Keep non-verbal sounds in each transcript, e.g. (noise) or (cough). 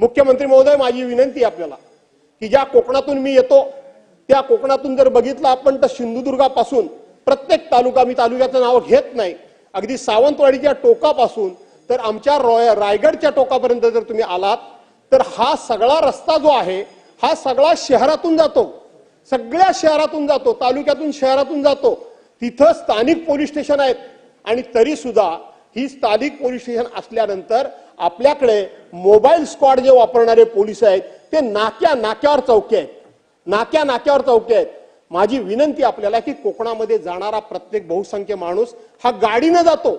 मुख्यमंत्री महोदय माझी विनंती आपल्याला की ज्या कोकणातून मी येतो त्या कोकणातून जर बघितलं आपण तर सिंधुदुर्गापासून प्रत्येक तालुका मी तालुक्याचं नाव घेत नाही अगदी सावंतवाडीच्या टोकापासून तर आमच्या रॉय रायगडच्या टोकापर्यंत जर तुम्ही आलात तर हा सगळा रस्ता जो आहे हा सगळा शहरातून जातो. सगळ्या शहरातून जातो तालुक्यातून शहरातून जातो. तिथं स्थानिक पोलीस स्टेशन आहेत आणि तरी सुद्धा ही स्थानिक पोलीस स्टेशन असल्यानंतर आपल्याकडे मोबाईल स्क्वॉड जे वापरणारे पोलीस आहेत ते नाक्या नाक्यावर चौके आहेत. नाक्या नाक्यावर चौके आहेत. माझी विनंती आपल्याला की कोकणामध्ये जाणारा प्रत्येक बहुसंख्य माणूस हा गाडीनं जातो.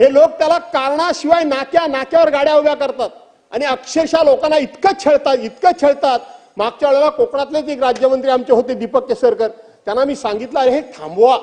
हे लोक त्याला कारणाशिवाय नाक्या नाक्यावर गाड्या उभ्या करतात. आणि अक्षरशः लोकांना इतकं छळतात इतकं छळतात. मागच्या वेळेला कोकणातलेच एक राज्यमंत्री आमचे होते दीपक केसरकर. त्यांना मी सांगितलं अरे हे थांबवा.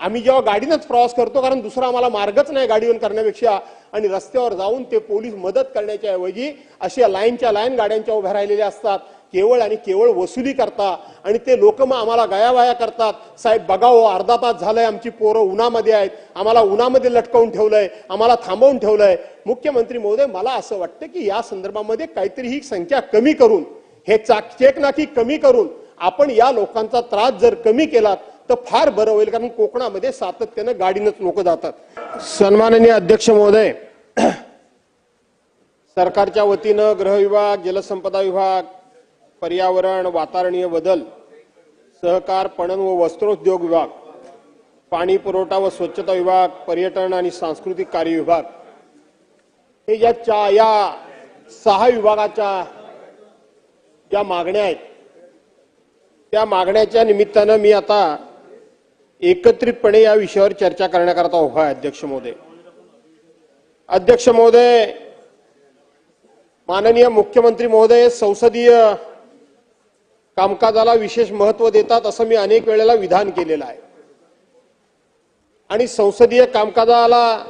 आम्ही जेव्हा गाडीनंच प्रवास करतो कारण दुसरा आम्हाला मार्गच नाही गाडीवर करण्यापेक्षा आणि रस्त्यावर जाऊन ते पोलीस मदत करण्याच्या ऐवजी अशा लाईनच्या लाईन गाड्यांच्या उभ्या राहिलेल्या असतात. केवळ आणि केवळ वसुली करता आणि ते लोक मग आम्हाला गयावाया करतात. साहेब बघावं हो, अर्धा तास झालंय आमची पोरं उन्हामध्ये आहेत. आम्हाला उन्हामध्ये लटकवून ठेवलंय आम्हाला थांबवून ठेवलंय. मुख्यमंत्री महोदय मला असं वाटतं की या संदर्भामध्ये काहीतरी ही संख्या कमी करून हे चाक चेक नाकी कमी करून आपण या लोकांचा त्रास जर कमी केलात तर फार बरं होईल कारण कोकणामध्ये सातत्यानं गाडीनंच लोक जातात. सन्माननीय अध्यक्ष महोदय (clears throat) सरकारच्या वतीनं गृह विभाग जलसंपदा विभाग पर्यावरण वातावरणीय बदल सहकार पणन व वस्त्रोद्योग विभाग पाणी पुरवठा व स्वच्छता विभाग पर्यटन आणि सांस्कृतिक कार्य विभाग हे या चा या सहा विभागाच्या ज्या मागण्या आहेत त्या मागण्याच्या निमित्तानं मी आता एकत्रितपणे या विषयावर चर्चा करण्याकरता उभा आहे अध्यक्ष महोदय अध्यक्ष महोदय माननीय मुख्यमंत्री महोदय संसदीय कामकाजाला विशेष महत्त्व देतात असं मी अनेक वेळेला विधान केलेलं आहे. आणि संसदीय कामकाजाला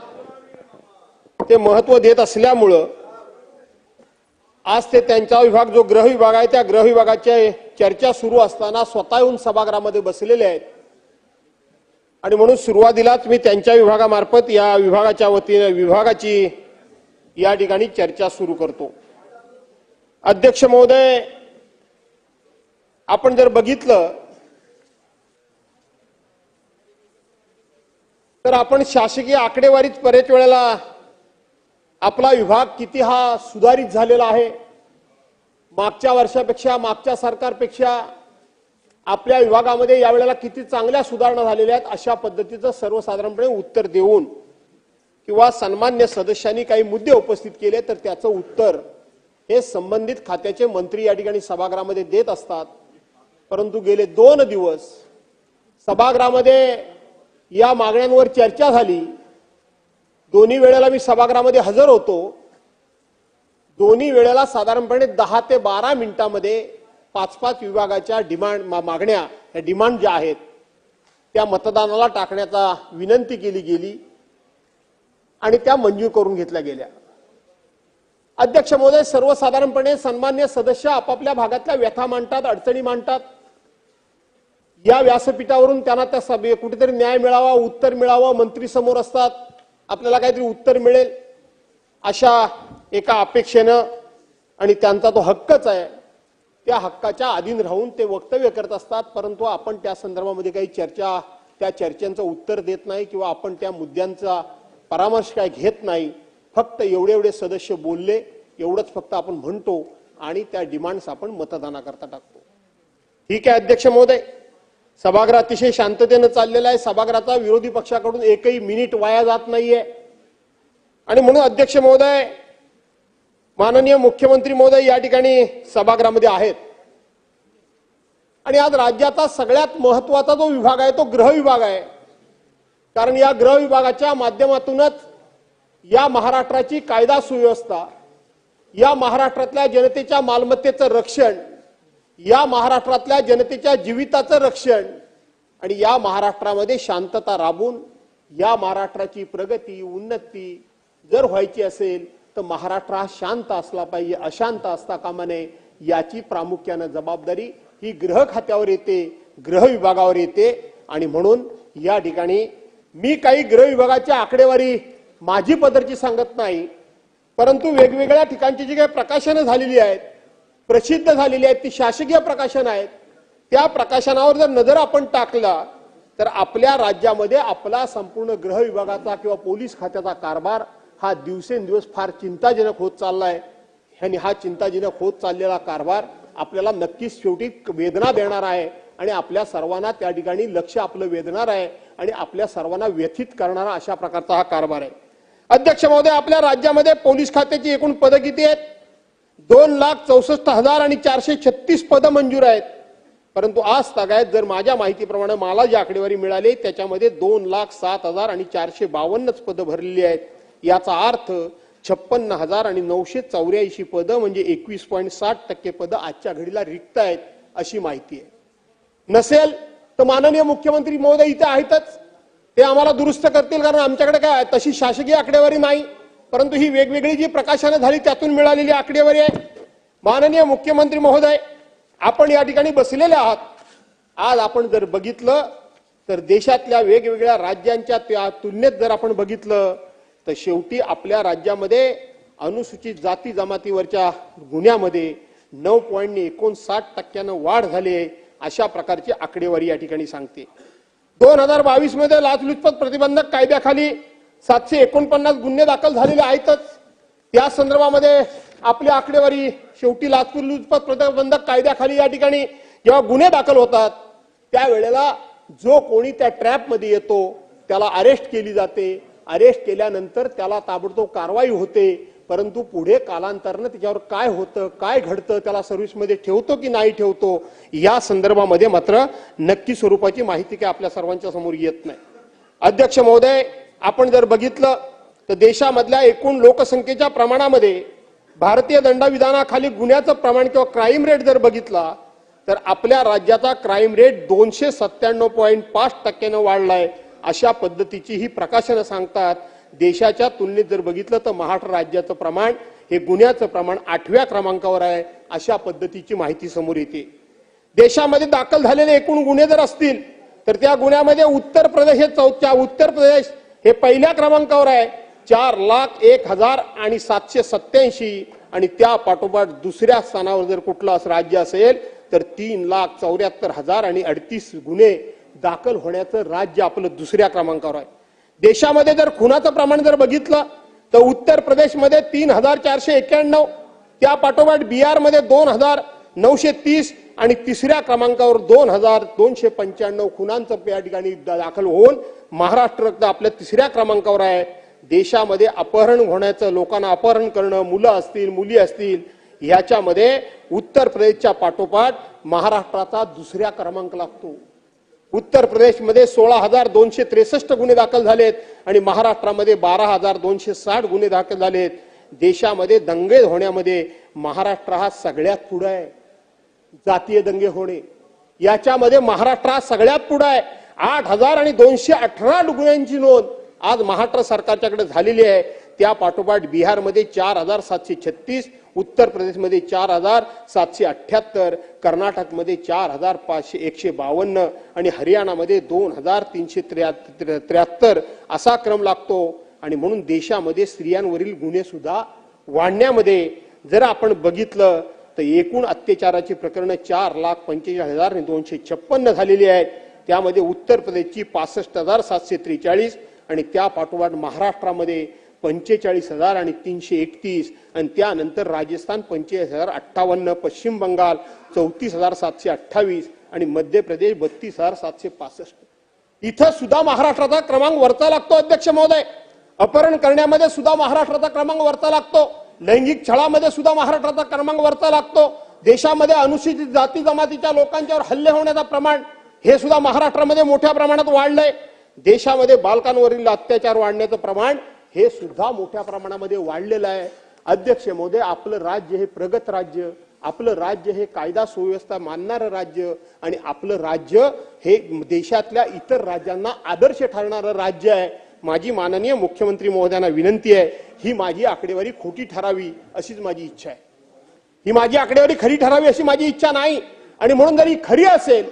ते महत्त्व देत असल्यामुळं आज ते त्यांचा विभाग जो गृह विभाग आहे त्या गृह विभागाच्या चर्चा सुरू असताना स्वतः येऊन सभागृहामध्ये बसलेले आहेत. आणि म्हणून सुरुवातीलाच मी त्यांच्या विभागामार्फत या विभागाच्या वतीने विभागाची या ठिकाणी चर्चा सुरू करतो. अध्यक्ष महोदय आपण जर बघितलं तर आपण शासकीय आकडेवारीच बरेच वेळेला आपला विभाग किती हा सुधारित झालेला आहे? मागच्या वर्षापेक्षा मागच्या सरकारपेक्षा आपल्या विभागामध्ये यावेळेला किती चांगल्या सुधारणा झालेल्या आहेत अशा पद्धतीचं सर्वसाधारणपणे उत्तर देऊन किंवा सन्मान्य सदस्यांनी काही मुद्दे उपस्थित केले तर त्याचं उत्तर हे संबंधित खात्याचे मंत्री या ठिकाणी सभागृहामध्ये देत असतात. परंतु गेले दोन दिवस सभागृहामध्ये या मागण्यांवर चर्चा झाली. दोन्ही वेळेला मी सभागृहामध्ये हजर होतो. दोन्ही वेळेला साधारणपणे दहा ते बारा मिनिटामध्ये पाच पाच विभागाच्या डिमांड मा- मागण्या या डिमांड ज्या आहेत त्या मतदानाला टाकण्याचा विनंती केली गेली आणि त्या मंजूर करून घेतल्या गेल्या. अध्यक्ष महोदय सर्वसाधारणपणे सन्मान्य सदस्य आपापल्या भागातल्या व्यथा मांडतात अडचणी मांडतात. या व्यासपीठावरून त्यांना त्या सभे कुठेतरी न्याय मिळावा उत्तर मिळावं मंत्री समोर असतात आपल्याला काहीतरी उत्तर मिळेल अशा एका अपेक्षेनं आणि त्यांचा तो हक्कच आहे. त्या हक्काच्या अधीन राहून ते वक्तव्य करत असतात परंतु आपण त्या संदर्भामध्ये काही चर्चा त्या चर्चेचं उत्तर देत नाही किंवा आपण त्या मुद्द्यांचा परामर्श काय घेत नाही. फक्त एवढे एवढे सदस्य बोलले एवढंच फक्त आपण म्हणतो आणि त्या डिमांड्स आपण मतदानाकरता टाकतो. ठीक आहे अध्यक्ष महोदय. सभागृह अतिशय शांततेनं चाललेला आहे. सभागृहाचा विरोधी पक्षाकडून एकही मिनिट वाया जात नाहीये. आणि म्हणून अध्यक्ष महोदय माननीय मुख्यमंत्री महोदय या ठिकाणी सभागृहामध्ये आहेत. आणि आज राज्याचा सगळ्यात महत्त्वाचा जो विभाग आहे तो गृह विभाग आहे. कारण या गृह विभागाच्या माध्यमातूनच या महाराष्ट्राची कायदा सुव्यवस्था या महाराष्ट्रातल्या जनतेच्या मालमत्तेचं रक्षण या महाराष्ट्रातल्या जनतेच्या जीविताचं रक्षण आणि या महाराष्ट्रामध्ये शांतता राबून या महाराष्ट्राची प्रगती उन्नती जर व्हायची असेल तर महाराष्ट्र हा शांत असला पाहिजे अशांत असता कामा नये याची प्रामुख्यानं जबाबदारी ही गृह खात्यावर येते गृह विभागावर येते. आणि म्हणून या ठिकाणी मी काही गृह विभागाची आकडेवारी माझी पदरची सांगत नाही परंतु वेगवेगळ्या ठिकाणची जी काही प्रकाशनं झालेली आहेत प्रसिद्ध झालेली आहेत ती शासकीय प्रकाशन आहेत त्या प्रकाशनावर जर नजर आपण टाकला तर आपल्या राज्यामध्ये आपला संपूर्ण गृह विभागाचा किंवा पोलीस खात्याचा कारभार हा दिवसेंदिवस फार चिंताजनक होत चाललाय. आणि हा चिंताजनक होत चाललेला कारभार आपल्याला नक्कीच शेवटी वेदना देणार आहे. आणि आपल्या सर्वांना त्या ठिकाणी लक्ष आपलं वेधणार आहे. आणि आपल्या सर्वांना व्यथित करणारा अशा प्रकारचा हा कारभार आहे. अध्यक्ष महोदय आपल्या राज्यामध्ये पोलीस खात्याची एकूण पदं किती आहेत? दोन लाख चौसष्ट हजार आणि चारशे छत्तीस पदं मंजूर आहेत. परंतु आज तागायत जर माझ्या माहितीप्रमाणे मला जी आकडेवारी मिळाली त्याच्यामध्ये दोन लाख सात हजार आणि चारशे बावन्नच पदं भरलेली आहेत. याचा अर्थ छप्पन्न हजार आणि नऊशे चौऱ्याऐंशी पदं म्हणजे एकवीस पॉईंट साठ टक्के पदं आजच्या घडीला रिक्त आहेत अशी माहिती आहे. नसेल तर माननीय मुख्यमंत्री महोदय इथे आहेतच. ते आम्हाला दुरुस्त करतील कारण आमच्याकडे काय तशी शासकीय आकडेवारी नाही. परंतु ही वेगवेगळी जी प्रकाशनं झाली त्यातून मिळालेली आकडेवारी आहे. माननीय मुख्यमंत्री महोदय आपण या ठिकाणी बसलेले आहात. आज आपण जर बघितलं तर देशातल्या वेगवेगळ्या राज्यांच्या त्या तुलनेत जर आपण बघितलं तर शेवटी आपल्या राज्यामध्ये अनुसूचित जाती जमातीवरच्या गुन्ह्यामध्ये नऊ पॉईंट एकोणसाठ टक्क्यानं वाढ झाली आहे अशा प्रकारची आकडेवारी या ठिकाणी सांगते. दोन हजार बावीसमध्ये लाचलुचपत प्रतिबंधक कायद्याखाली सातशे एकोणपन्नास गुन्हे दाखल झालेले आहेतच. त्या संदर्भामध्ये आपली आकडेवारी शेवटी लाचलुचपत प्रतिबंधक कायद्याखाली या ठिकाणी जेव्हा गुन्हे दाखल होतात त्यावेळेला जो कोणी त्या ट्रॅपमध्ये येतो त्याला अरेस्ट केली जाते. अरेस्ट केल्यानंतर त्याला ताबडतोब कारवाई होते परंतु पुढे कालांतरानं त्याच्यावर काय होतं काय घडतं त्याला सर्व्हिसमध्ये ठेवतो की नाही ठेवतो या संदर्भामध्ये मात्र नक्की स्वरूपाची माहिती काय आपल्या सर्वांच्या समोर येत नाही. अध्यक्ष महोदय आपण जर बघितलं तर देशामधल्या एकूण लोकसंख्येच्या प्रमाणामध्ये भारतीय दंडविधानाखाली गुन्ह्याचं प्रमाण किंवा क्राईम रेट जर बघितला तर आपल्या राज्याचा क्राईम रेट दोनशे सत्त्याण्णव पॉईंट पाच टक्क्यानं वाढलाय. अशा पद्धतीची ही प्रकाशनं सांगतात. देशाच्या तुलनेत जर बघितलं तर महाराष्ट्र राज्याचं प्रमाण हे गुन्ह्याचं प्रमाण आठव्या क्रमांकावर आहे अशा पद्धतीची माहिती समोर येते. देशामध्ये दाखल झालेले एकूण गुन्हे जर असतील तर त्या गुन्ह्यामध्ये उत्तर प्रदेश हे चौथ्या उत्तर प्रदेश हे पहिल्या क्रमांकावर आहे. चार लाख एक हजार आणि सातशे सत्याऐंशी आणि त्या पाठोपाठ दुसऱ्या स्थानावर जर कुठलं असं राज्य असेल तर तीन लाख चौऱ्याहत्तर हजार आणि अडतीस गुन्हे दाखल होण्याचं राज्य आपलं दुसऱ्या क्रमांकावर आहे. देशामध्ये जर खुनाचं प्रमाण जर बघितलं तर उत्तर प्रदेशमध्ये तीन हजार चारशे एक्क्याण्णव त्या पाठोपाठ बिहारमध्ये दोन हजार नऊशे तीस आणि तिसऱ्या क्रमांकावर दोन हजार दोनशे पंच्याण्णव खुनांचं या ठिकाणी दाखल होऊन महाराष्ट्र आपल्या तिसऱ्या क्रमांकावर आहे. देशामध्ये अपहरण होण्याचं लोकांना अपहरण करणं मुलं असतील मुली असतील ह्याच्यामध्ये उत्तर प्रदेशच्या पाठोपाठ महाराष्ट्राचा दुसऱ्या क्रमांक लागतो. उत्तर प्रदेशमध्ये सोळा हजार दोनशे त्रेसष्ट गुन्हे दाखल झालेत आणि महाराष्ट्रामध्ये बारा हजार दोनशे साठ गुन्हे दाखल झालेत. देशामध्ये दंगे होण्यामध्ये महाराष्ट्र हा सगळ्यात पुढे आहे. जातीय दंगे होणे. याच्यामध्ये महाराष्ट्र हा सगळ्यात पुढे आहे. आठ हजार आणि दोनशे अठरा गुन्ह्यांची नोंद आज महाराष्ट्र सरकारच्याकडे झालेली आहे. त्या पाठोपाठ बिहारमध्ये चार हजार सातशे छत्तीस उत्तर प्रदेशमध्ये चार हजार सातशे अठ्ठ्याहत्तर कर्नाटकमध्ये चार हजार पाचशे एकशे बावन्न आणि हरियाणामध्ये दोन हजार तीनशे त्र्याहत्तर त्र्याहत्तर असा क्रम लागतो. आणि म्हणून देशामध्ये स्त्रियांवरील गुन्हेसुद्धा वाढण्यामध्ये जर आपण बघितलं तर एकूण अत्याचाराची प्रकरणं चार लाख पंचेचाळीस हजार आणि दोनशे छप्पन्न झालेली आहेत. त्यामध्ये उत्तर प्रदेशची पासष्ट हजार सातशे त्रेचाळीस आणि त्या पाठोपाठ महाराष्ट्रामध्ये पंचेचाळीस हजार आणि तीनशे एकतीस. आणि त्यानंतर राजस्थान पंचेचाळीस हजार अठ्ठावन्न पश्चिम बंगाल चौतीस हजार सातशे अठ्ठावीस आणि मध्य प्रदेश बत्तीस हजार सातशे पासष्ट. इथं सुद्धा महाराष्ट्राचा क्रमांक वरचा लागतो अध्यक्ष महोदय. अपहरण करण्यामध्ये सुद्धा महाराष्ट्राचा क्रमांक वरचा लागतो. लैंगिक छळामध्ये सुद्धा महाराष्ट्राचा क्रमांक वरचा लागतो. देशामध्ये अनुसूचित जाती जमातीच्या लोकांच्यावर हल्ले होण्याचं प्रमाण हे सुद्धा महाराष्ट्रामध्ये मोठ्या प्रमाणात वाढलंय. देशामध्ये बालकांवरील अत्याचार वाढण्याचं प्रमाण हे सुद्धा मोठ्या प्रमाणामध्ये वाढलेलं आहे. अध्यक्ष महोदय आपलं राज्य हे प्रगत राज्य आपलं राज्य हे कायदा सुव्यवस्था मानणारं राज्य आणि आपलं राज्य हे देशातल्या इतर राज्यांना आदर्श ठरणारं राज्य आहे. माझी माननीय मुख्यमंत्री महोदयांना विनंती आहे ही माझी आकडेवारी खोटी ठरावी अशीच माझी इच्छा आहे. ही माझी आकडेवारी खरी ठरावी अशी माझी इच्छा नाही. आणि म्हणून जर ही खरी असेल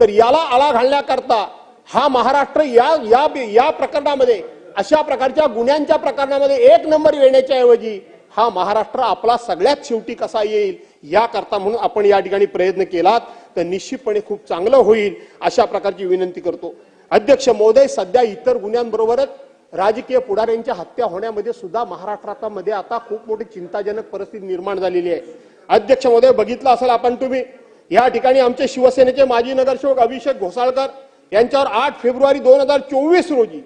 तर याला आळा घालण्याकरता हा महाराष्ट्र या या या प्रकरणामध्ये अशा प्रकारच्या गुन्ह्यांच्या प्रकरणामध्ये एक नंबर येण्याच्या ऐवजी हा महाराष्ट्र आपला सगळ्यात शेवटी कसा येईल याकरता म्हणून आपण या ठिकाणी प्रयत्न केलात. तर निश्चितपणे खूप चांगलं होईल अशा प्रकारची विनंती करतो. अध्यक्ष महोदय सध्या इतर गुन्ह्यांबरोबरच राजकीय पुढाऱ्यांच्या हत्या होण्यामध्ये सुद्धा महाराष्ट्रामध्ये आता खूप मोठी चिंताजनक परिस्थिती निर्माण झालेली आहे. अध्यक्ष महोदय बघितलं असेल आपण तुम्ही या ठिकाणी आमचे शिवसेनेचे माजी नगरसेवक अभिषेक घोसाळकर यांच्यावर आठ फेब्रुवारी दोन हजार चोवीस रोजी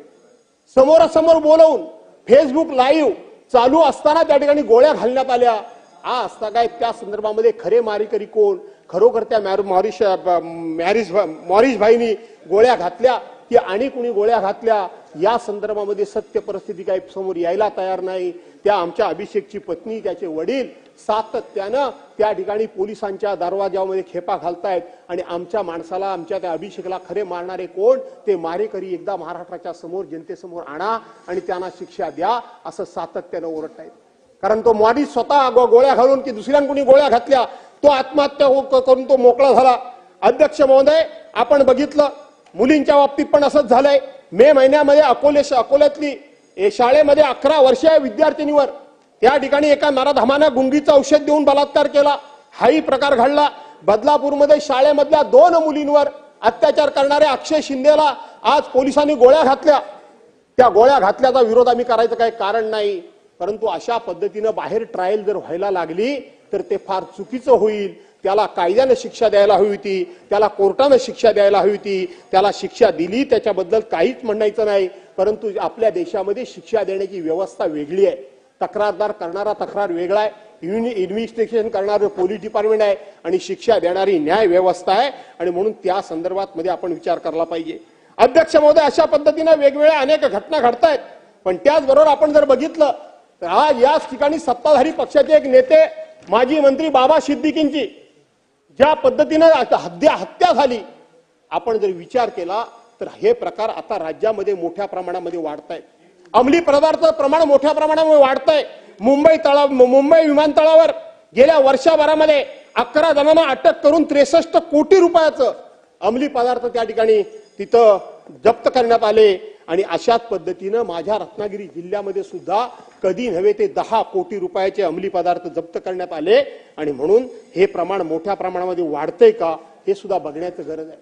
समोरासमोर बोलवून फेसबुक लाईव्ह चालू असताना त्या ठिकाणी गोळ्या घालण्यात आल्या. हा असता काय? त्या संदर्भामध्ये खरे मारेकरी कोण? खरोखर त्या मॅर मॉरिश मॅरिस मॉरिश भाईनी गोळ्या घातल्या की आणि कुणी गोळ्या घातल्या? या संदर्भामध्ये सत्य परिस्थिती काही समोर यायला तयार नाही. त्या आमच्या अभिषेकची पत्नी त्याचे वडील सातत्यानं त्या ठिकाणी पोलिसांच्या दरवाजामध्ये खेपा घालतायत आणि आमच्या माणसाला आमच्या त्या अभिषेकला खरे मारणारे कोण? ते मारेकरी एकदा महाराष्ट्राच्या समोर जनतेसमोर आणा आणि त्यांना शिक्षा द्या असं सातत्यानं ओरडतायत. कारण तो मॉडी स्वतः गोळ्या घालून की दुसऱ्यांकुणी गोळ्या घातल्या? तो आत्महत्या हो-, करून तो मोकळा झाला. अध्यक्ष महोदय आपण बघितलं मुलींच्या बाबतीत पण असंच झालंय. मे महिन्यामध्ये अकोले अकोल्यातली ए, शाळेमध्ये अकरा वर्षीय विद्यार्थिनीवर त्या ठिकाणी एका नराधमानं गुंगीचं औषध देऊन बलात्कार केला. हाही प्रकार घडला. बदलापूरमध्ये शाळेमधल्या दोन मुलींवर अत्याचार करणाऱ्या अक्षय शिंदेला आज पोलिसांनी गोळ्या घातल्या. त्या गोळ्या घातल्याचा विरोध आम्ही करायचं काही कारण नाही. परंतु अशा पद्धतीनं बाहेर ट्रायल जर व्हायला लागली तर ते फार चुकीचं होईल. त्याला कायद्यानं शिक्षा द्यायला हवी होती त्याला कोर्टानं शिक्षा द्यायला हवी होती त्याला शिक्षा दिली त्याच्याबद्दल काहीच म्हणायचं नाही परंतु आपल्या देशामध्ये शिक्षा देण्याची व्यवस्था वेगळी आहे. तक्रारदार करणारा तक्रार वेगळा आहे इन्व्हेस्टिगेशन करणारं पोलीस डिपार्टमेंट आहे आणि शिक्षा देणारी न्याय व्यवस्था आहे आणि म्हणून त्या संदर्भात मध्ये आपण विचार करायला पाहिजे. अध्यक्ष महोदय अशा पद्धतीनं वेगवेगळ्या अनेक घटना घडतायत पण त्याचबरोबर आपण जर बघितलं तर आज याच ठिकाणी सत्ताधारी पक्षाचे एक नेते माजी मंत्री बाबा सिद्दीकींची ज्या पद्धतीनं आता हत्या हत्या झाली आपण जर विचार केला तर हे प्रकार आता राज्यामध्ये मोठ्या प्रमाणामध्ये वाढत आहेत अंमली पदार्थ प्रमाण मोठ्या प्रमाणामध्ये वाढत आहे मुंबई तळा मुंबई विमानतळावर गेल्या वर्षभरामध्ये अकरा जणांना अटक करून त्रेसष्ट कोटी रुपयाचं अंमली पदार्थ त्या ठिकाणी तिथं जप्त करण्यात आले. आणि अशाच पद्धतीनं माझ्या रत्नागिरी जिल्ह्यामध्ये सुद्धा कधी नव्हे ते दहा कोटी रुपयाचे अंमली पदार्थ जप्त करण्यात आले. आणि म्हणून हे प्रमाण मोठ्या प्रमाणामध्ये वाढतंय का हे सुद्धा बघण्याचं गरज आहे.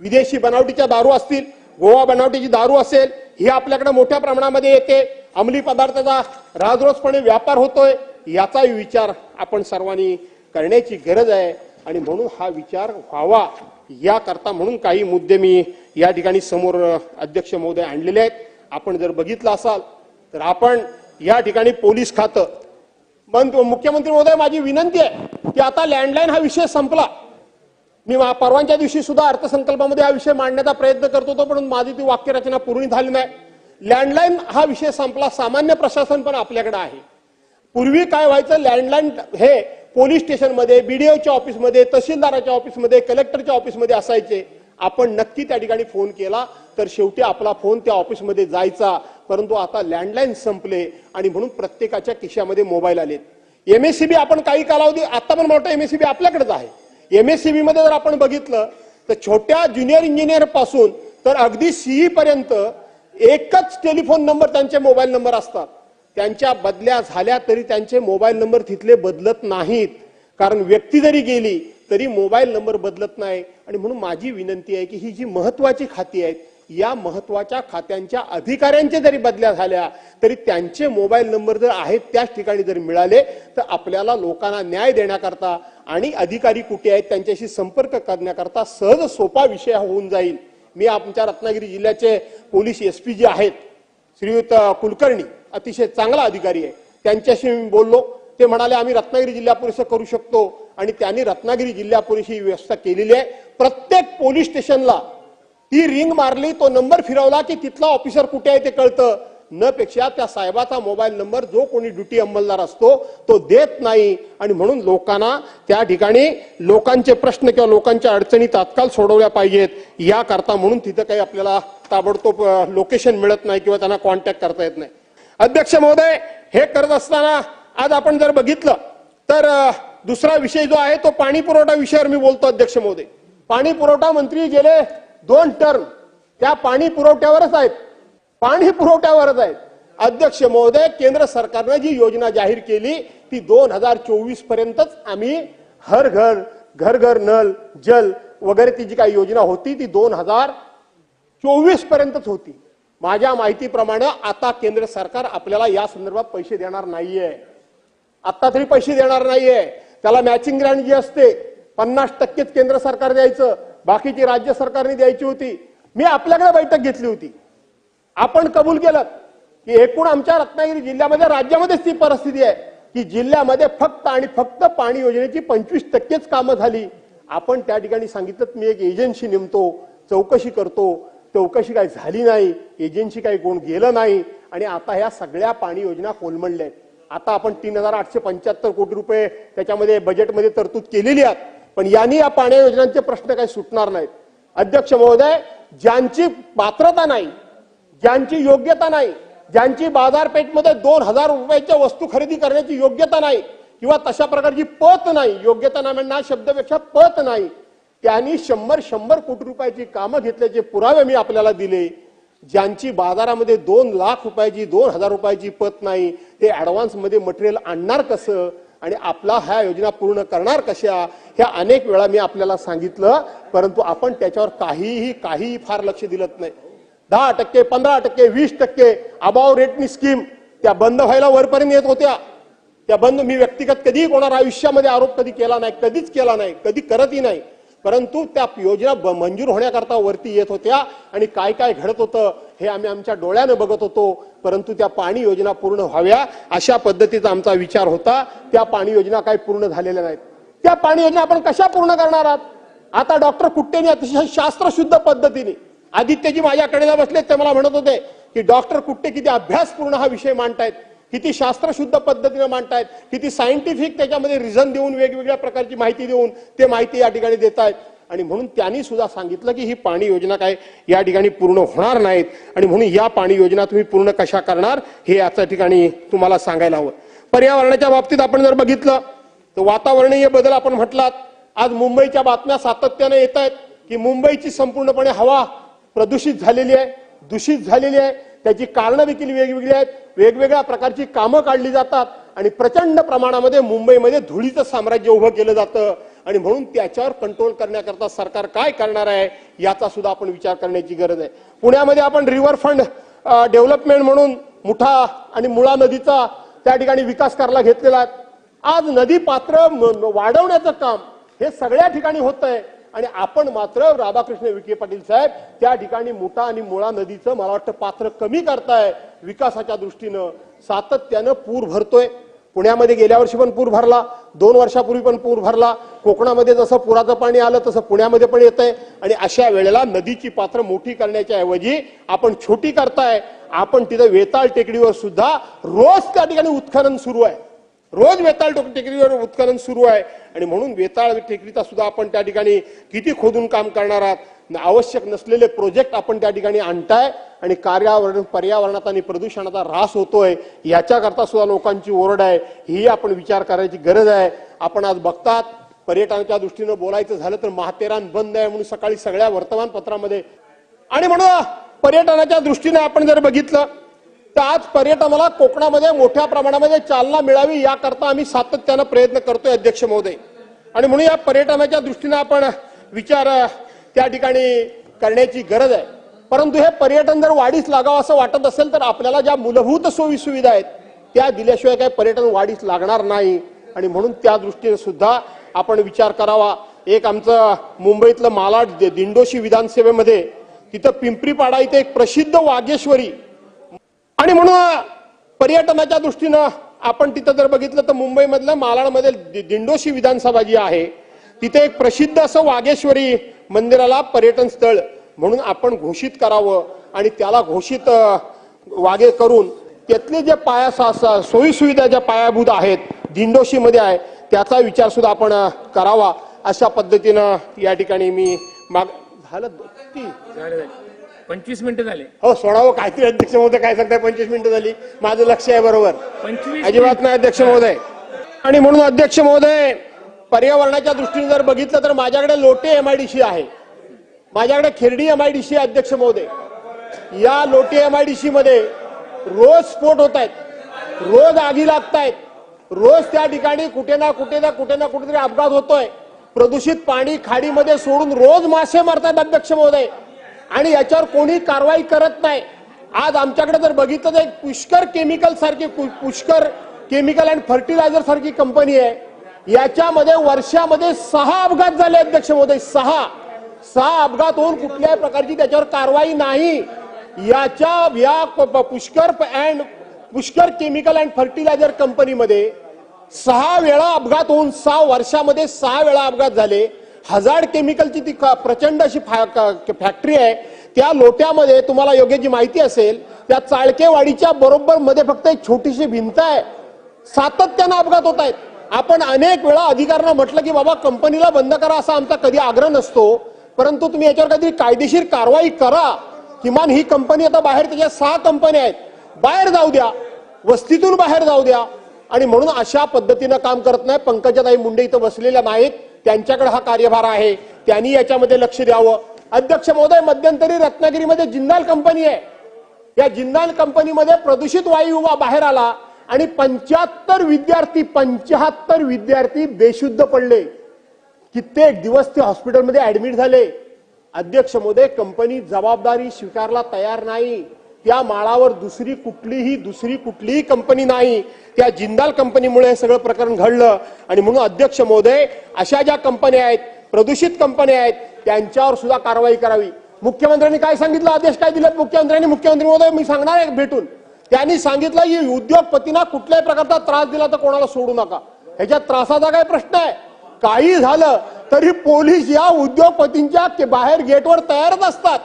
विदेशी बनावटीच्या दारू असतील गोवा बनावटीची दारू असेल ही आपल्याकडे मोठ्या प्रमाणामध्ये येते. अंमली पदार्थाचा राजरोजपणे व्यापार होतोय याचाही विचार आपण सर्वांनी करण्याची गरज आहे. आणि म्हणून हा विचार व्हावा. याकरता म्हणून काही मुद्दे मी या ठिकाणी समोर अध्यक्ष महोदय आणलेले आहेत. आपण जर बघितलं असाल तर आपण या ठिकाणी पोलीस खातं पण मुख्यमंत्री महोदय माझी विनंती आहे की आता लँडलाईन हा विषय संपला. मी परवांच्या दिवशी सुद्धा अर्थसंकल्पामध्ये हा विषय मांडण्याचा प्रयत्न करत होतो पण माझी ती वाक्यरचना पूर्ण झाली नाही. लँडलाईन हा विषय संपला सामान्य प्रशासन पण आपल्याकडे आहे. पूर्वी काय व्हायचं लँडलाईन हे पोलीस स्टेशनमध्ये बी डी ओच्या ऑफिसमध्ये तहसीलदाराच्या ऑफिसमध्ये कलेक्टरच्या ऑफिसमध्ये असायचे. आपण नक्की त्या ठिकाणी फोन केला तर शेवटी आपला फोन त्या ऑफिसमध्ये जायचा. परंतु आता लँडलाईन संपले आणि म्हणून प्रत्येकाच्या खिशामध्ये मोबाईल आलेत. एमएससीबी आपण काही कालावधी आता पण मोठं एमएससीबी आपल्याकडेच आहे. एमएससीबी मध्ये जर आपण बघितलं तर छोट्या ज्युनियर इंजिनियरपासून तर अगदी सीई पर्यंत एकच टेलिफोन नंबर त्यांचे मोबाईल नंबर असतात. त्यांच्या बदल्या झाल्या तरी त्यांचे मोबाईल नंबर तिथले बदलत नाहीत. कारण व्यक्ती जरी गेली तरी मोबाईल नंबर बदलत नाही. आणि म्हणून माझी विनंती आहे की ही जी महत्वाची खाती आहेत या महत्त्वाच्या खात्यांच्या अधिकाऱ्यांच्या जरी बदल्या झाल्या तरी त्यांचे मोबाईल नंबर जर आहेत त्याच ठिकाणी जर मिळाले तर आपल्याला लोकांना न्याय देण्याकरता आणि अधिकारी कुठे आहेत त्यांच्याशी संपर्क करण्याकरता सहज सोपा विषय होऊन जाईल. मी आमच्या रत्नागिरी जिल्ह्याचे पोलीस एस पी जे आहेत श्रीयुत कुलकर्णी अतिशय चांगला अधिकारी आहे. त्यांच्याशी मी बोललो. ते म्हणाले आम्ही रत्नागिरी जिल्हा पोलीस करू शकतो आणि त्यांनी रत्नागिरी जिल्हा पोलीस ही व्यवस्था केलेली आहे. प्रत्येक पोलीस स्टेशनला ती रिंग मारली तो नंबर फिरवला की तिथला ऑफिसर कुठे आहे ते कळतं. न पेक्षा त्या साहेबाचा मोबाईल नंबर जो कोणी ड्युटी अंमलदार असतो तो देत नाही. आणि म्हणून लोकांना त्या ठिकाणी लोकांचे प्रश्न किंवा लोकांच्या अडचणी तात्काळ सोडवल्या पाहिजेत. याकरता म्हणून तिथं काही आपल्याला ताबडतोब लोकेशन मिळत नाही किंवा त्यांना कॉन्टॅक्ट करता येत नाही. अध्यक्ष महोदय हे करत असताना आज आपण जर बघितलं तर दुसरा विषय जो आहे तो पाणी पुरवठा विषयावर मी बोलतो अध्यक्ष महोदय. पाणी पुरवठा मंत्री गेले दोन टर्म त्या पाणी पुरवठ्यावरच आहेत. पाणी पुरवठ्यावरच आहेत अध्यक्ष महोदय केंद्र सरकारनं जी योजना जाहीर केली ती दोन हजार चोवीस पर्यंतच आम्ही हर घर घर घर नल जल वगैरे ती जी काही योजना होती ती दोन हजार चोवीस पर्यंतच होती. माझ्या माहितीप्रमाणे आता केंद्र सरकार आपल्याला या संदर्भात पैसे देणार नाहीये. आता तरी पैसे देणार नाहीये. त्याला मॅचिंग ग्रँड जी असते पन्नास टक्केच केंद्र सरकार द्यायचं बाकीची राज्य सरकारने द्यायची होती. मी आपल्याकडे बैठक घेतली होती. आपण कबूल केलं की एकूण आमच्या रत्नागिरी जिल्ह्यामध्ये राज्यामध्येच ती परिस्थिती आहे की जिल्ह्यामध्ये फक्त आणि फक्त पाणी योजनेची पंचवीस टक्केच कामं झाली. आपण त्या ठिकाणी सांगितलं मी एक एजन्सी नेमतो चौकशी करतो. चौकशी काही झाली नाही एजन्सी काही कोण गेलं नाही. आणि आता ह्या सगळ्या पाणी योजना कोलमडल्या आहेत आता आपण तीन हजार आठशे पंच्याहत्तर कोटी रुपये त्याच्यामध्ये बजेटमध्ये तरतूद केलेली आहेत. पण यांनी या पाणी योजनांचे प्रश्न काही सुटणार नाहीत? अध्यक्ष महोदय ज्यांची पात्रता नाही ज्यांची योग्यता नाही ज्यांची बाजारपेठमध्ये दोन हजार रुपयाच्या वस्तू खरेदी करण्याची योग्यता नाही किंवा तशा प्रकारची पत नाही योग्यता नाही म्हणणार शब्दापेक्षा पत नाही त्यांनी शंभर शंभर कोटी रुपयाची कामं घेतल्याचे पुरावे मी आपल्याला दिले. ज्यांची बाजारामध्ये दोन लाख रुपयाची दोन हजार रुपयाची पत नाही ते ॲडव्हान्समध्ये मटेरियल आणणार कसं आणि आपला ह्या योजना पूर्ण करणार कशा ह्या अनेक वेळा मी आपल्याला सांगितलं परंतु आपण त्याच्यावर काहीही काहीही फार लक्ष दिलं नाही. दहा टक्के पंधरा टक्के वीस टक्के अबाव रेटनी स्कीम त्या बंद व्हायला वरपर्यंत येत होत्या. त्या बंद मी व्यक्तिगत कधीही कोणाला आयुष्यामध्ये आरोप कधी केला नाही कधीच केला नाही कधी करतही नाही. परंतु त्या योजना मंजूर होण्याकरता वरती येत होत्या आणि काय काय घडत होतं हे आम्ही आमच्या डोळ्यानं बघत होतो. परंतु त्या पाणी योजना पूर्ण व्हाव्या अशा पद्धतीचा आमचा विचार होता. त्या पाणी योजना काही पूर्ण झालेल्या नाहीत. त्या पाणी योजना आपण कशा पूर्ण करणार आहात? आता डॉक्टर कुट्टेने अतिशय शास्त्रशुद्ध पद्धतीने आदित्यजी माझ्याकडे ना बसले ते मला म्हणत होते की डॉक्टर कुट्टे किती अभ्यासपूर्ण हा विषय मांडतायत किती शास्त्रशुद्ध पद्धतीने मांडतायत किती सायंटिफिक त्याच्यामध्ये रिझन देऊन वेगवेगळ्या प्रकारची माहिती देऊन ते माहिती या ठिकाणी देत आहेत आणि म्हणून त्यांनी सुद्धा सांगितलं की ही पाणी योजना काय या ठिकाणी पूर्ण होणार नाहीत आणि म्हणून या पाणी योजना तुम्ही पूर्ण कशा करणार हे याच्या ठिकाणी तुम्हाला सांगायला हवं. पर्यावरणाच्या बाबतीत आपण जर बघितलं तर वातावरणीय बदल आपण म्हटलात. आज मुंबईच्या बातम्या सातत्याने येत आहेत की मुंबईची संपूर्णपणे हवा प्रदूषित झालेली आहे दूषित झालेली आहे. त्याची कारणं देखील वेगवेगळी आहेत. वेगवेगळ्या प्रकारची कामं काढली जातात आणि प्रचंड प्रमाणामध्ये मुंबईमध्ये धुळीचं साम्राज्य उभं केलं जातं. आणि म्हणून त्याच्यावर कंट्रोल करण्याकरता सरकार काय करणार आहे याचा सुद्धा आपण विचार करण्याची गरज आहे. पुण्यामध्ये आपण रिव्हर फंड डेव्हलपमेंट म्हणून मुठा आणि मुळा नदीचा त्या ठिकाणी विकास करायला घेतलेला आहे. आज नदी पात्र वाढवण्याचं काम हे सगळ्या ठिकाणी होत आहे आणि आपण मात्र राधाकृष्ण विखे पाटील साहेब त्या ठिकाणी मुठा आणि मुळा नदीचं मला वाटतं पात्र कमी करताय विकासाच्या दृष्टीनं. सातत्यानं पूर भरतोय. पुण्यामध्ये गेल्या वर्षी पण पूर भरला. दोन वर्षापूर्वी पण पूर भरला. कोकणामध्ये जसं पुराचं पाणी आलं तसं पुण्यामध्ये पण येत आहे आणि अशा वेळेला नदीची पात्र मोठी करण्याच्या ऐवजी आपण छोटी करताय. आपण तिथं वेताळ टेकडीवर सुद्धा रोज त्या ठिकाणी उत्खनन सुरू आहे. रोज वेताळ टोक- टेकडीवर उत्खनन सुरू आहे. आणि म्हणून वेताळ टेकडीचा सुद्धा आपण त्या ठिकाणी किती खोदून काम करणार आहात? आवश्यक नसलेले प्रोजेक्ट आपण त्या ठिकाणी आणताय. आणि कार्यावरण पर्यावरणात आणि प्रदूषणाचा ऱ्हास होतोय. याच्याकरता सुद्धा लोकांची ओरड आहे. ही आपण विचार करायची गरज आहे. आपण आज बघतात पर्यटनाच्या दृष्टीनं बोलायचं झालं तर महातेरान बंद आहे म्हणून सकाळी सगळ्या वर्तमानपत्रामध्ये आणि म्हणून पर्यटनाच्या दृष्टीने आपण जर बघितलं तर आज पर्यटनाला कोकणामध्ये मोठ्या प्रमाणामध्ये चालना मिळावी याकरता आम्ही सातत्यानं प्रयत्न करतोय अध्यक्ष महोदय. आणि म्हणून या पर्यटनाच्या दृष्टीने आपण विचार त्या ठिकाणी करण्याची गरज आहे. परंतु हे पर्यटन जर वाढीस लागावं असं वाटत असेल तर आपल्याला ज्या मूलभूत सोयी सुविधा आहेत त्या दिल्याशिवाय काही पर्यटन वाढीस लागणार नाही. आणि म्हणून त्या दृष्टीने सुद्धा आपण विचार करावा. एक आमचं मुंबईतलं मालाड दिंडोशी विधानसभेमध्ये तिथं पिंपरीपाडा इथे एक प्रसिद्ध वागेश्वरी आणि म्हणून पर्यटनाच्या दृष्टीनं आपण तिथं जर बघितलं तर मुंबईमधल्या मालाडमध्ये दि- दिंडोशी विधानसभा जी आहे तिथे एक प्रसिद्ध असं वागेश्वरी मंदिराला पर्यटन स्थळ म्हणून आपण घोषित करावं आणि त्याला घोषित वागे करून त्यातले जे पाया सोयीसुविधा ज्या पायाभूत आहेत दिंडोशीमध्ये आहे त्याचा विचार सुद्धा आपण करावा. अशा पद्धतीनं या ठिकाणी मी माग झालं ती झाले पंचवीस मिनिटं झाले. हो सोडावं. काहीतरी अध्यक्ष महोदय काय सांगताय? पंचवीस मिनिटं झाली. माझं लक्ष आहे बरोबर. पंचवीस अजिबात नाही अध्यक्ष महोदय. आणि म्हणून अध्यक्ष महोदय पर्यावरणाच्या दृष्टीने जर बघितलं तर माझ्याकडे लोटे एमआयडीसी आहे. माझ्याकडे खिरडी एमआयडीसी अध्यक्ष महोदय. या लोटे एमआयडीसी मध्ये रोज स्फोट होत आहेत. रोज आगी लागत आहेत रोज त्या ठिकाणी कुठे ना कुठे ना कुठे ना कुठेतरी अपघात होतोय. प्रदूषित पाणी खाडीमध्ये सोडून रोज मासे मारतात अध्यक्ष महोदय. आणि याच्यावर कोणी कारवाई करत नाही. आज आमच्याकडे जर बघितलं तर एक पुष्कर केमिकल सारखी पु- पुष्कर केमिकल अँड फर्टिलायझर सारखी कंपनी आहे. याच्यामध्ये वर्षामध्ये सहा अपघात झाले अध्यक्ष महोदय सहा. सहा अपघात होऊन कुठल्याही प्रकारची त्याच्यावर कारवाई नाही. याच्या या Pushkar and Pushkar chemical and fertiliser कंपनीमध्ये सहा वेळा अपघात होऊन सहा वर्षामध्ये सहा वेळा अपघात झाले. हजार केमिकलची ती क- प्रचंड अशी फॅ- फॅक्टरी आहे. त्या लोट्यामध्ये तुम्हाला योग्य जी माहिती असेल त्या चाळकेवाडीच्या बरोबर मध्ये फक्त एक छोटीशी भिंत आहे. सातत्यानं अपघात होत आहेत. आपण अनेक वेळा अधिकाऱ्यांना म्हटलं की बाबा कंपनीला बंद करा असा आमचा कधी आग्रह नसतो. परंतु तुम्ही याच्यावर काहीतरी कायदेशीर कारवाई करा. किमान ही कंपनी आता बाहेर त्याच्या सहा कंपन्या आहेत. बाहेर जाऊ द्या. वस्तीतून बाहेर जाऊ द्या. आणि म्हणून अशा पद्धतीनं काम करत नाही. पंकजाताई मुंडे इथं बसलेल्या नाहीत. त्यांच्याकडे हा कार्यभार आहे. त्यांनी याच्यामध्ये लक्ष द्यावं. अध्यक्ष महोदय मध्यंतरी रत्नागिरीमध्ये जिंदाल कंपनी आहे. या जिंदाल कंपनीमध्ये प्रदूषित वायू बाहेर आला आणि पंच्याहत्तर विद्यार्थी पंच्याहत्तर विद्यार्थी बेशुद्ध पडले. कित्येक दिवस ते हॉस्पिटलमध्ये ऍडमिट झाले. अध्यक्ष मोदय कंपनी जबाबदारी स्वीकारला तयार नाही. त्या माळावर दुसरी कुठलीही दुसरी कुठलीही कंपनी नाही. त्या जिंदाल कंपनीमुळे हे सगळं प्रकरण घडलं. आणि म्हणून अध्यक्ष महोदय अशा ज्या कंपन्या आहेत प्रदूषित कंपन्या आहेत त्यांच्यावर सुद्धा कारवाई करावी. मुख्यमंत्र्यांनी काय सांगितलं? आदेश काय दिलेत मुख्यमंत्र्यांनी? मुख्यमंत्री महोदय मी सांगणार आहे भेटून. त्यांनी सांगितलं की उद्योगपतींना कुठल्याही प्रकारचा त्रास दिला तर कोणाला सोडू नका. ह्याच्यात त्रासाचा काय प्रश्न आहे? काही झालं तरी पोलीस या उद्योगपतींच्या बाहेर गेटवर तयारच असतात.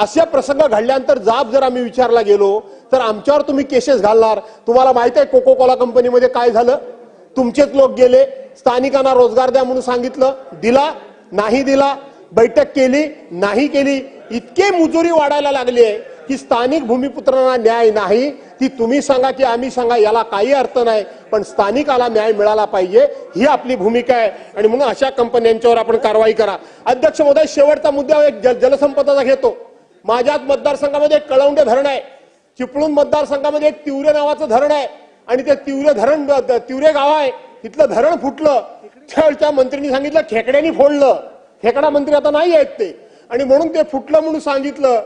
असे प्रसंग घडल्यानंतर जाब जर आम्ही विचारला गेलो तर आमच्यावर तुम्ही केसेस घालणार. तुम्हाला माहीत आहे कोको कोला कंपनीमध्ये काय झालं? तुमचेच लोक गेले स्थानिकांना रोजगार द्या म्हणून सांगितलं. दिला नाही दिला. बैठक केली नाही केली. इतके मुजुरी वाढायला लागली आहे की स्थानिक भूमिपुत्रांना न्याय नाही. ती तुम्ही सांगा की आम्ही सांगा याला काही अर्थ नाही. पण स्थानिकाला न्याय मिळाला पाहिजे ही आपली भूमिका आहे. आणि म्हणून अशा कंपन्यांच्यावर आपण कारवाई करा. अध्यक्ष महोदय शेवटचा मुद्दा एक जल- जलसंपदाचा घेतो. माझ्याच मतदारसंघामध्ये एक कळवंडे धरण आहे. चिपळूण मतदारसंघामध्ये एक तिवरे नावाचं धरण आहे. आणि ते तिवरे धरण तिवरे गाव आहे. तिथलं धरण फुटलं. छळच्या मंत्र्यांनी सांगितलं खेकड्यांनी फोडलं. खेकडा मंत्री आता नाही आहेत ते. आणि म्हणून ते फुटलं म्हणून सांगितलं.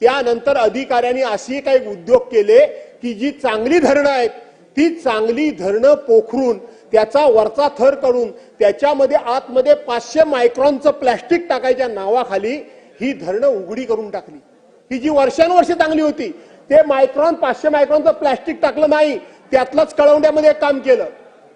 त्यानंतर अधिकाऱ्यांनी असे काही उद्योग केले की जी चांगली धरणं आहेत ती चांगली धरणं पोखरून त्याचा वरचा थर करून त्याच्यामध्ये आतमध्ये पाचशे मायक्रॉनचं प्लॅस्टिक टाकायच्या नावाखाली ही धरणं उघडी करून टाकली. ही जी वर्षानुवर्षे चांगली होती ते मायक्रॉन पाचशे मायक्रॉनचं प्लॅस्टिक टाकलं नाही त्यातलंच कळवंड्यामध्ये एक काम केलं.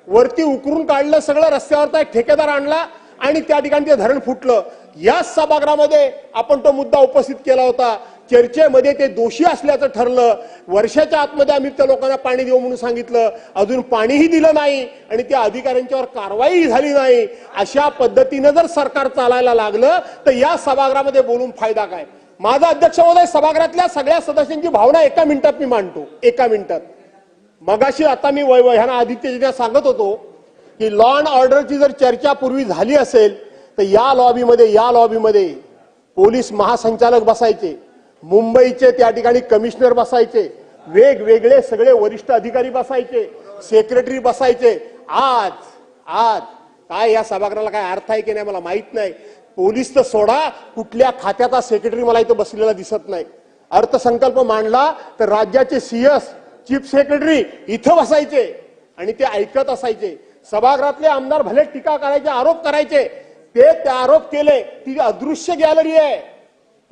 वरती उकरून काढलं सगळं रस्त्यावरचा एक ठेकेदार आणला आणि त्या ठिकाणी ते धरण फुटलं. याच सभागृहामध्ये आपण तो मुद्दा उपस्थित केला होता. चर्चेमध्ये ते दोषी असल्याचं ठरलं. वर्षाच्या आतमध्ये आम्ही त्या लोकांना पाणी देऊ म्हणून सांगितलं. अजून पाणीही दिलं नाही आणि त्या अधिकाऱ्यांच्यावर कारवाई झाली नाही. अशा पद्धतीनं जर सरकार चालायला लागलं तर या सभागृहामध्ये बोलून फायदा काय? माझा अध्यक्ष महोदय सभागृहातल्या सगळ्या सदस्यांची भावना एका मिनिटात मी मांडतो. एका मिनिटात. मगाशी आता मी वै ह्यांना आदित्यजींना सांगत होतो की लॉ अँड ऑर्डरची जर चर्चा पूर्वी झाली असेल तर या लॉबीमध्ये या लॉबीमध्ये पोलीस महासंचालक बसायचे. मुंबईचे त्या ठिकाणी कमिशनर बसायचे. वेगवेगळे सगळे वरिष्ठ अधिकारी बसायचे. सेक्रेटरी बसायचे. आज आज. काय या सभागृहाला काय अर्थ आहे की नाही मला माहीत नाही. पोलीस तर सोडा कुठल्या खात्याचा सेक्रेटरी मला इथं बसलेला दिसत नाही. अर्थसंकल्प मांडला तर राज्याचे सीएस चीफ सेक्रेटरी इथं बसायचे आणि ते ऐकत असायचे. सभागृहातले आमदार भले टीका करायचे आरोप करायचे ते आरोप केले. ती अदृश्य गॅलरी आहे.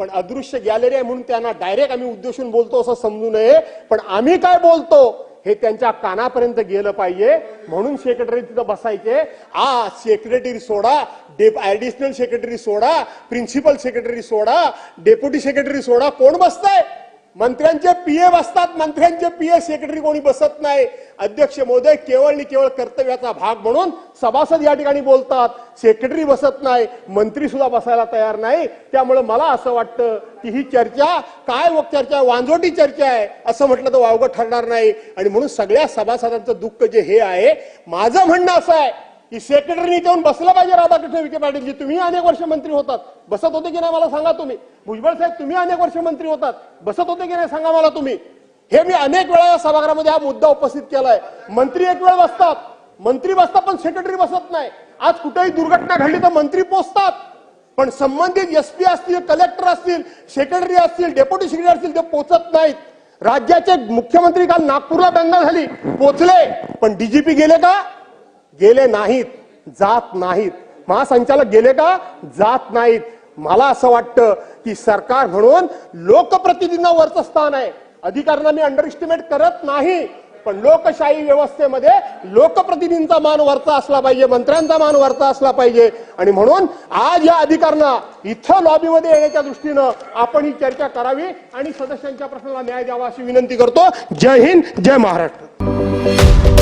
पण अदृश्य गॅलरी आहे म्हणून त्यांना डायरेक्ट आम्ही उद्देशून बोलतो असं समजू नये. पण आम्ही काय बोलतो हे त्यांच्या कानापर्यंत गेलं पाहिजे. म्हणून सेक्रेटरी तिथं बसायचे. आ सेक्रेटरी सोडा. डेप ऍडिशनल सेक्रेटरी सोडा. प्रिन्सिपल सेक्रेटरी सोडा. डेप्युटी सेक्रेटरी सोडा. कोण बसतंय? मंत्र्यांचे पीए बसतात मंत्र्यांचे पीए सेक्रेटरी कोणी बसत नाही. अध्यक्ष महोदय केवळ आणि केवळ कर्तव्याचा भाग म्हणून सभासद या ठिकाणी बोलतात. सेक्रेटरी बसत नाही मंत्री सुद्धा बसायला तयार नाही. त्यामुळे मला असं वाटतं की ही चर्चा काय चर्चा वांजोटी चर्चा आहे असं म्हटलं तर वावगं ठरणार नाही. आणि म्हणून सगळ्या सभासदांचं दुःख जे हे आहे माझं म्हणणं असं आहे की सेक्रेटरी येऊन बसलं पाहिजे राधाकृष्ण विखे पाटीलजी तुम्ही अनेक वर्ष मंत्री होतात. बसत होते की नाही मला सांगा तुम्ही. भुजबळ साहेब तुम्ही अनेक वर्ष मंत्री होतात. बसत होते की नाही सांगा मला तुम्ही. हे मी अनेक वेळा या सभागृहामध्ये हा मुद्दा उपस्थित केलाय. मंत्री एक वेळ बसतात. मंत्री बसतात पण सेक्रेटरी बसत नाही. आज कुठेही दुर्घटना घडली तर मंत्री पोचतात. पण संबंधित एसपी असतील कलेक्टर असतील सेक्रेटरी असतील डेप्युटी सेक्रेटरी असतील ते पोचत नाहीत. राज्याचे मुख्यमंत्री काल नागपूरला दंगा झाली. पोचले. पण डीजीपी गेले का? गेले नाहीत जात नाहीत. महासंचालक गेले का? जात नाहीत. मला असं वाटतं की सरकार म्हणून लोकप्रतिनिधींना वरचं स्थान आहे. अधिकाऱ्यांना मी अंडर एस्टिमेट करत नाही पण लोकशाही व्यवस्थेमध्ये लोकप्रतिनिधींचा मान वरचा असला पाहिजे मंत्र्यांचा मान वरचा असला पाहिजे. आणि म्हणून आज या अधिकाऱ्यांना इथं लॉबीमध्ये येण्याच्या दृष्टीनं आपण ही चर्चा करावी आणि सदस्यांच्या प्रश्नाला न्याय द्यावा अशी विनंती करतो. जय हिंद जय महाराष्ट्र.